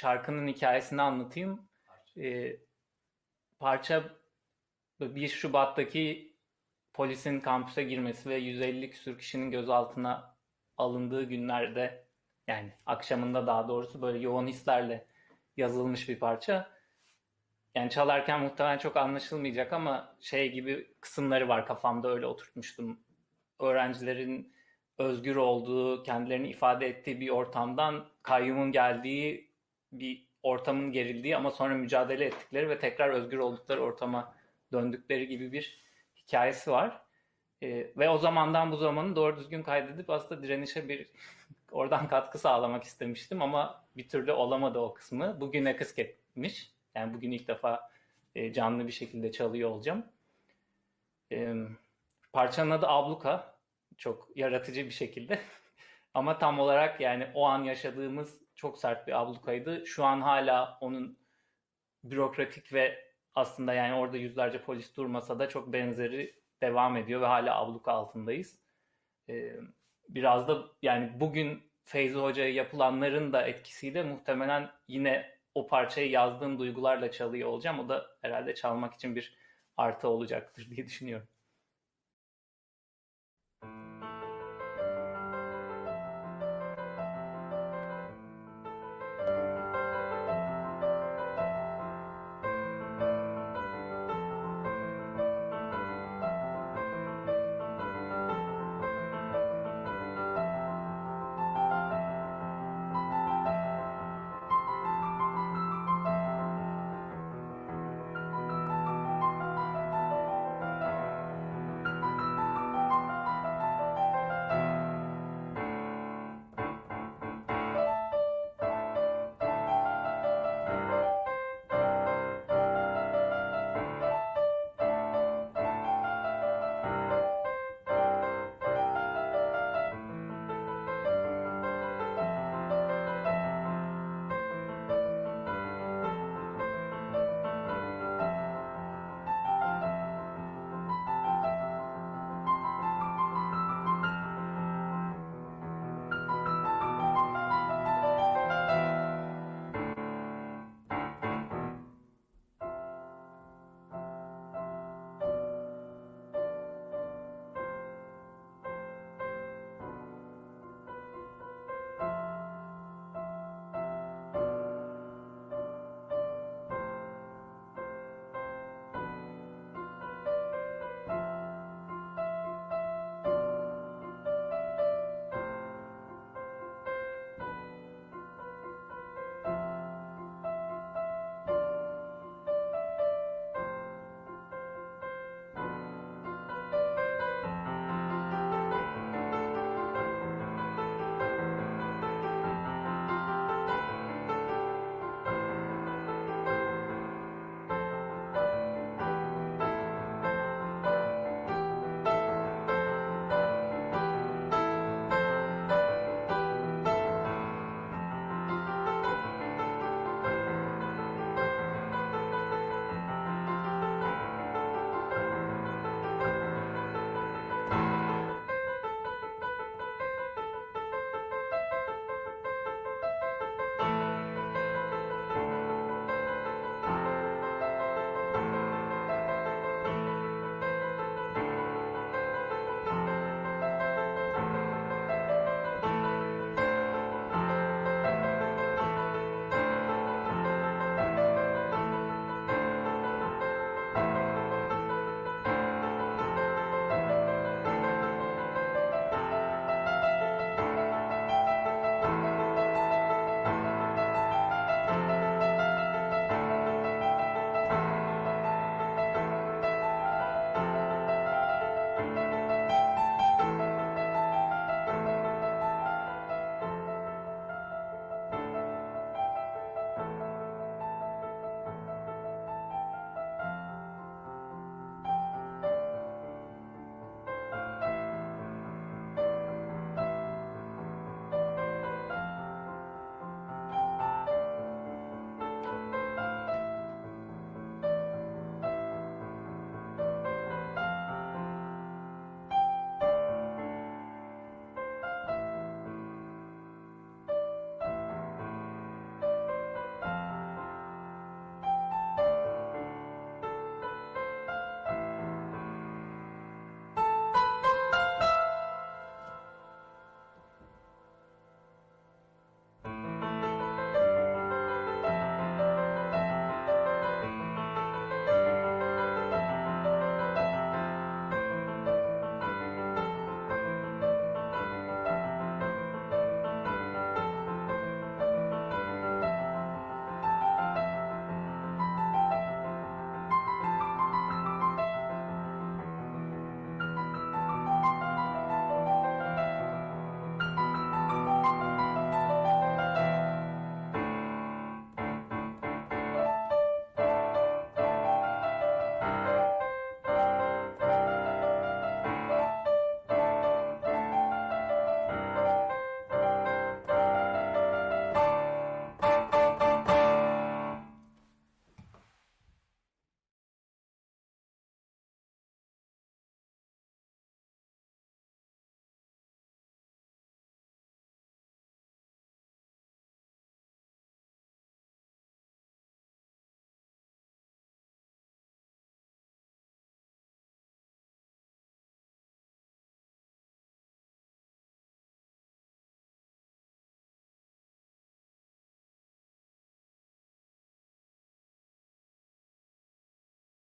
şarkının hikayesini anlatayım. Ee, parça 1 Şubat'taki polisin kampüse girmesi ve 150 küsur kişinin gözaltına alındığı günlerde yani akşamında daha doğrusu böyle yoğun hislerle yazılmış bir parça. Yani çalarken muhtemelen çok anlaşılmayacak ama şey gibi kısımları var kafamda öyle oturtmuştum. Öğrencilerin özgür olduğu, kendilerini ifade ettiği bir ortamdan kayyumun geldiği bir ortamın gerildiği ama sonra mücadele ettikleri ve tekrar özgür oldukları ortama döndükleri gibi bir hikayesi var. Ee, ve o zamandan bu zamanı doğru düzgün kaydedip aslında direnişe bir oradan katkı sağlamak istemiştim ama bir türlü olamadı o kısmı. Bugüne kısmetmiş. Yani bugün ilk defa e, canlı bir şekilde çalıyor olacağım. E, parçanın adı Abluka. Çok yaratıcı bir şekilde. Ama tam olarak yani o an yaşadığımız çok sert bir ablukaydı. Şu an hala onun bürokratik ve aslında yani orada yüzlerce polis durmasa da çok benzeri devam ediyor ve hala abluka altındayız. Ee, biraz da yani bugün Feyzi Hoca'ya yapılanların da etkisiyle muhtemelen yine o parçayı yazdığım duygularla çalıyor olacağım. O da herhalde çalmak için bir artı olacaktır diye düşünüyorum.